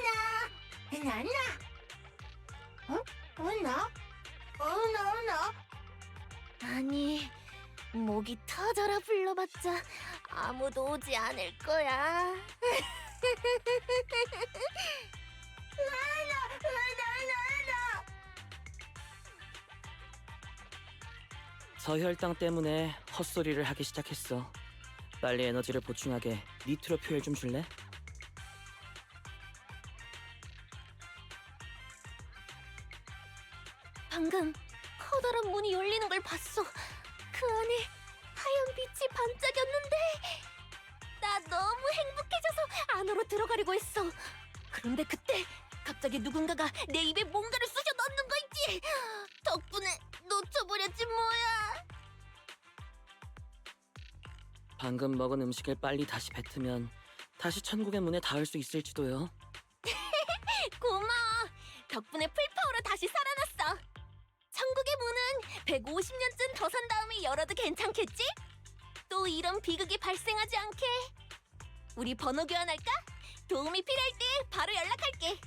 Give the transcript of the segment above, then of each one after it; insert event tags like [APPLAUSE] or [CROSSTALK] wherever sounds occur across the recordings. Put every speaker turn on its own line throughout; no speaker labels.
나, 나, 나. 어?
아니, 목이 터져라 불러봤자 아무도 오지 않을 거야.
나, 나, 나, 나.
저혈당 때문에 헛소리를 하기 시작했어. 빨리 에너지를 보충하게 니트로 퓨엘 좀 줄래?
들어가려고 했어. 그런데 그때 갑자기 누군가가 내 입에 뭔가를 쑤셔 넣는 거 있지. 덕분에 놓쳐버렸지 뭐야.
방금 먹은 음식을 빨리 다시 뱉으면 다시 천국의 문에 닿을 수 있을지도요. [LAUGHS]
고마워. 덕분에 풀파워로 다시 살아났어. 천국의 문은 150년쯤 더 산 다음에 열어도 괜찮겠지? 또 이런 비극이 발생하지 않게. 우리 번호 교환할까? 도움이 필요할 때 바로 연락할게.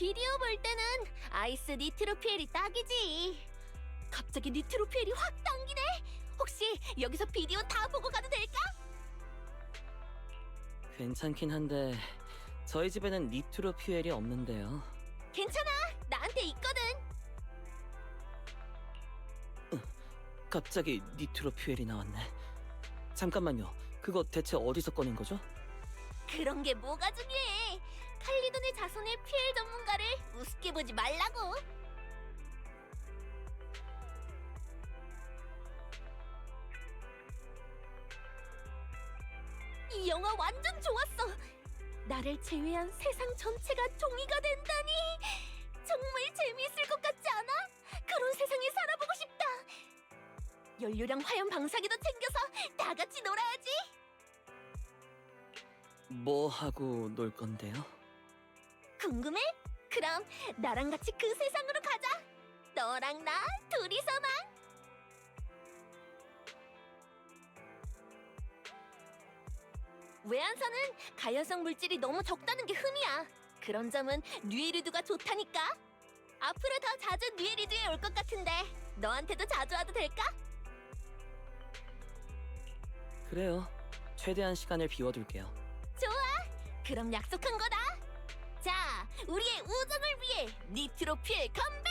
비디오 볼 때는 아이스 니트로피엘이 딱이지. 갑자기 니트로피엘이 확 당기네. 혹시 여기서 비디오 다 보고 가도 될까?
괜찮긴 한데 저희 집에는 니트로 퓨엘이 없는데요.
괜찮아. 나한테 있거든.
갑자기 니트로 퓨엘이 나왔네. 잠깐만요. 그거 대체 어디서 꺼낸 거죠?
그런 게 뭐가 중요해. 칼리돈의 자손의 피엘 전문가를 우습게 보지 말라고. 이 영화 완전 좋았어. 나를 제외한 세상 전체가 종이가 된다니. 정말 재미있을 것 같지 않아? 그런 세상에 살아보고 싶다. 연료랑 화염 방사기도 챙겨서 다 같이 놀아야지.
뭐 하고 놀 건데요?
궁금해? 그럼 나랑 같이 그 세상으로 가자. 너랑 나 둘이서만. 외환선은 가연성 물질이 너무 적다는 게 흠이야. 그런 점은 뉴에리두가 좋다니까. 앞으로 더 자주 뉴에리두에 올 것 같은데 너한테도 자주 와도 될까?
그래요. 최대한 시간을 비워둘게요.
그럼 약속한 거다. 자, 우리의 우정을 위해 니트로필 건배!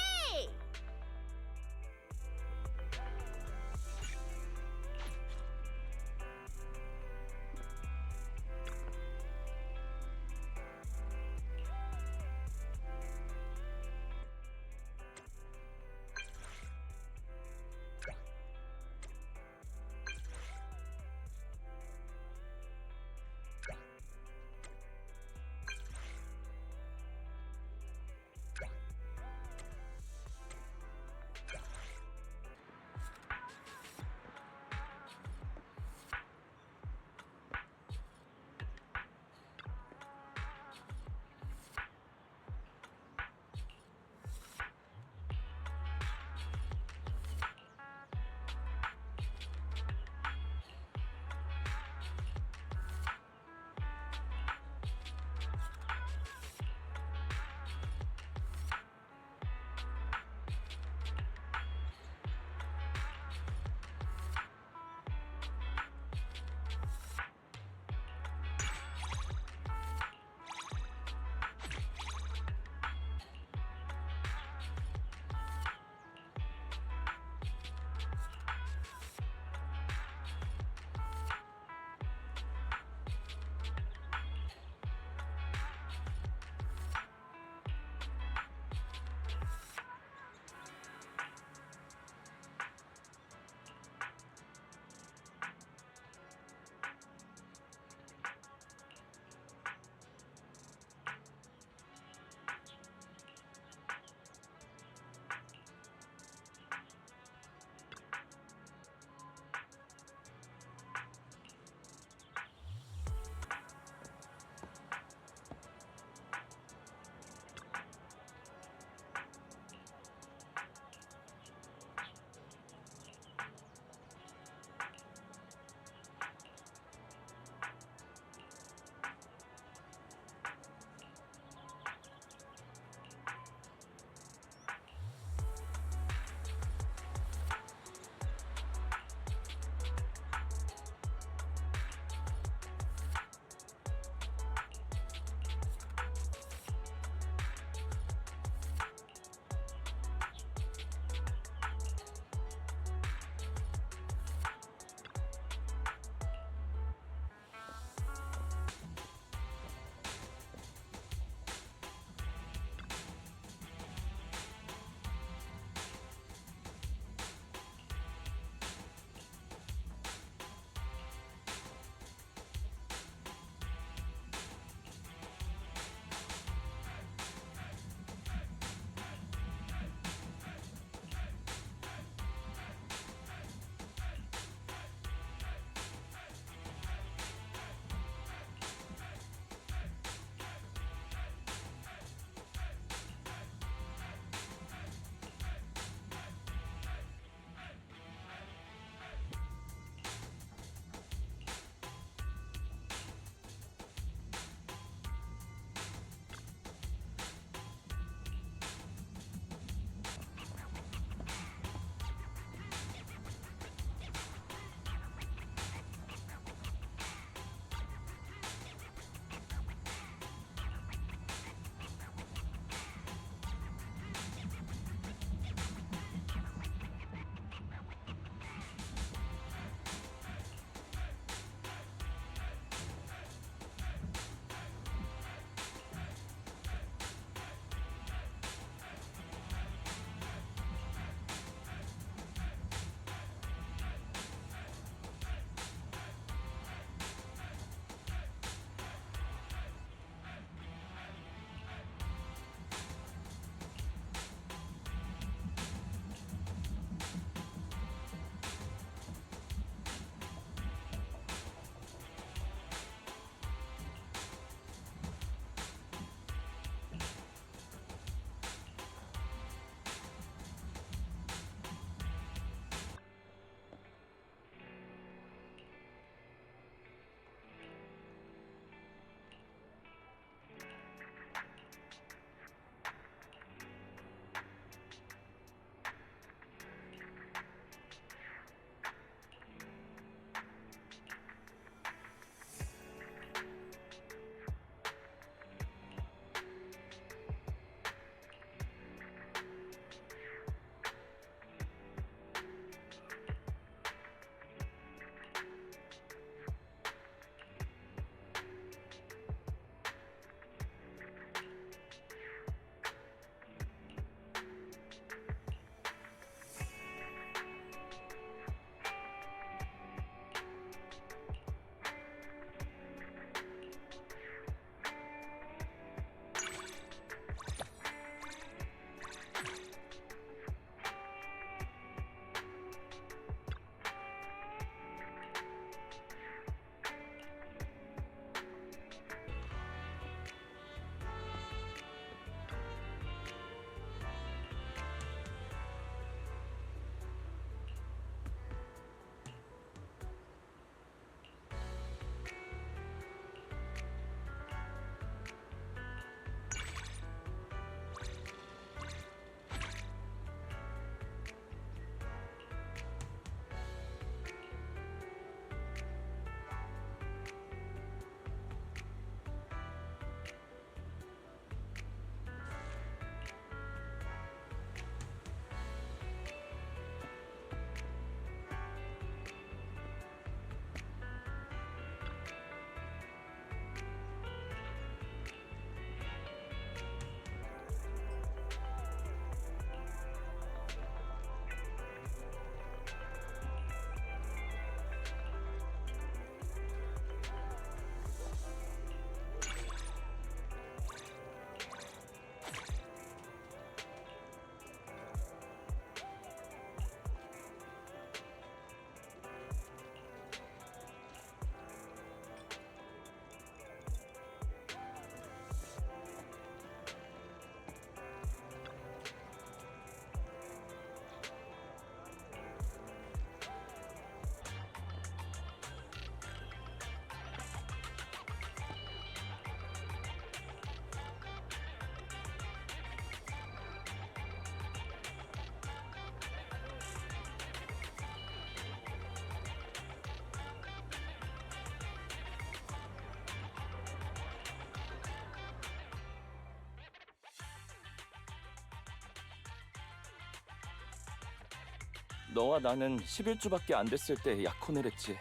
너와 나는 11주밖에 안 됐을 때 약혼을 했지.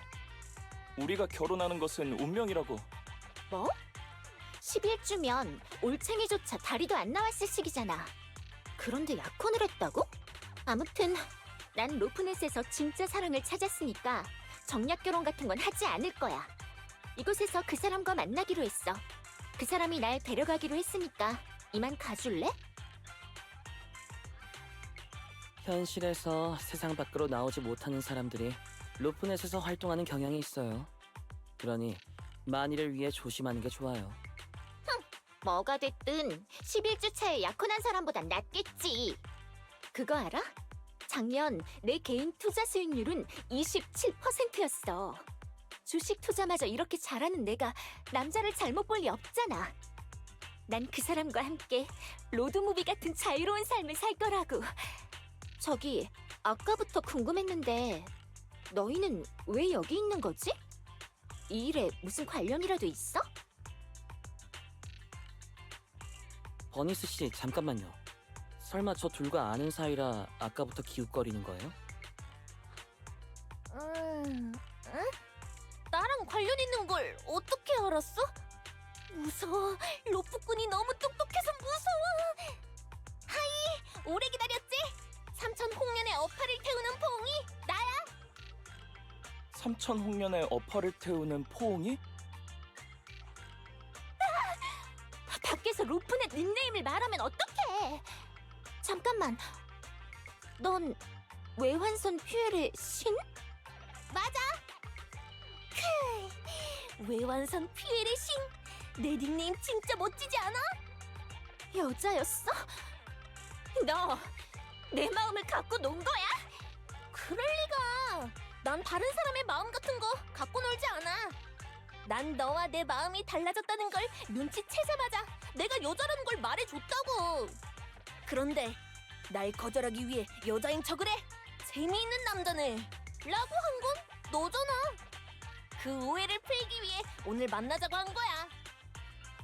우리가 결혼하는 것은 운명이라고.
뭐? 11주면 올챙이조차 다리도 안 나왔을 시기잖아. 그런데 약혼을 했다고? 아무튼 난 로프넷에서 진짜 사랑을 찾았으니까 정략 결혼 같은 건 하지 않을 거야. 이곳에서 그 사람과 만나기로 했어. 그 사람이 날 데려가기로 했으니까 이만 가줄래?
현실에서 세상 밖으로 나오지 못하는 사람들이 로프넷에서 활동하는 경향이 있어요. 그러니 만일을 위해 조심하는 게 좋아요.
뭐가 됐든 11주 차에 약혼한 사람보단 낫겠지. 그거 알아? 작년 내 개인 투자 수익률은 27%였어. 주식 투자마저 이렇게 잘하는 내가 남자를 잘못 볼 리 없잖아. 난 그 사람과 함께 로드무비 같은 자유로운 삶을 살 거라고. 저기, 아까부터 궁금했는데 너희는 왜 여기 있는 거지? 이 일에 무슨 관련이라도 있어?
버니스 씨, 잠깐만요. 설마 저 둘과 아는 사이라 아까부터 기웃거리는 거예요?
음, 응? 나랑 관련 있는 걸 어떻게 알았어? 무서워. 로프꾼이 너무 똑똑해서 무서워. 하이, 오래 기다렸지? 삼천 홍련의 어파를 태우는 봉이 나야.
삼천 홍련의 어퍼를 태우는 포옹이?
밖에서 로프넷 닉네임을 말하면 어떡해? 잠깐만. 넌 외환선 퓨엘의 신? 맞아. 크, 외환선 퓨엘의 신. 내 닉네임 진짜 멋지지 않아? 여자였어? 너 내 마음을 갖고 논 거야? 그럴 리가. 난 다른 사람의 마음 같은 거 갖고 놀지 않아. 난 너와 내 마음이 달라졌다는 걸 눈치채자마자 내가 여자라는 걸 말해줬다고. 그런데 날 거절하기 위해 여자인 척을 해. 재미있는 남자네. 라고 한 건 너잖아. 그 오해를 풀기 위해 오늘 만나자고 한 거야.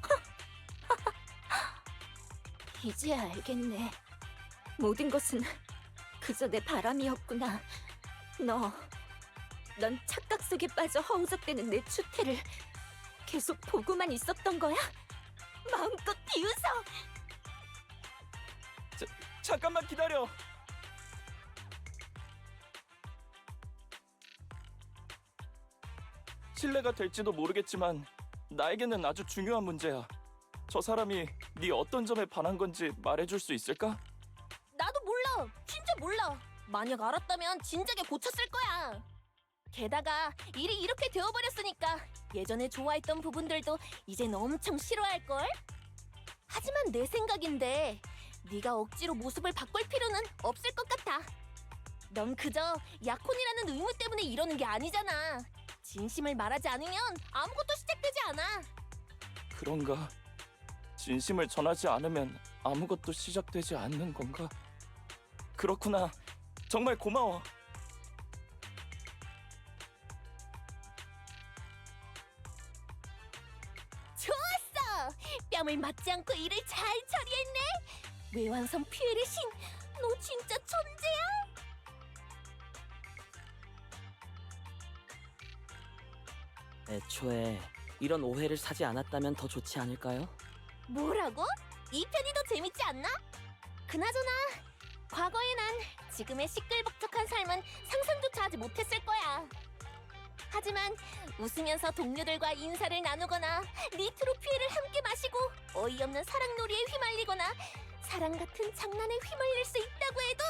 [LAUGHS] 이제야 알겠네. 모든 것은 그저 내 바람이었구나. 너, 넌 착각 속에 빠져 허우적대는 내 추태를 계속 보고만 있었던 거야? 마음껏 비웃어!
잠깐만 기다려. 신뢰가 될지도 모르겠지만 나에게는 아주 중요한 문제야. 저 사람이 네 어떤 점에 반한 건지 말해줄 수 있을까?
진짜 몰라. 만약 알았다면 진작에 고쳤을 거야. 게다가 일이 이렇게 되어버렸으니까 예전에 좋아했던 부분들도 이젠 엄청 싫어할걸? 하지만 내 생각인데 네가 억지로 모습을 바꿀 필요는 없을 것 같아. 넌 그저 약혼이라는 의무 때문에 이러는 게 아니잖아. 진심을 말하지 않으면 아무것도 시작되지 않아.
그런가? 진심을 전하지 않으면 아무것도 시작되지 않는 건가? 그렇구나. 정말 고마워.
좋았어! 뺨을 맞지 않고 일을 잘 처리했네! 외환선 피해의 신, 너 진짜 천재야!
애초에 이런 오해를 사지 않았다면 더 좋지 않을까요?
뭐라고? 이 편이 더 재밌지 않나? 그나저나 과거의 난 지금의 시끌벅적한 삶은 상상조차 하지 못했을 거야. 하지만 웃으면서 동료들과 인사를 나누거나 니트로 피해를 함께 마시고 어이없는 사랑놀이에 휘말리거나 사랑 같은 장난에 휘말릴 수 있다고 해도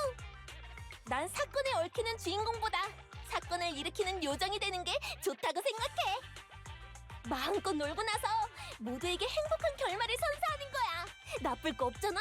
난 사건에 얽히는 주인공보다 사건을 일으키는 요정이 되는 게 좋다고 생각해. 마음껏 놀고 나서 모두에게 행복한 결말을 선사하는 거야. 나쁠 거 없잖아?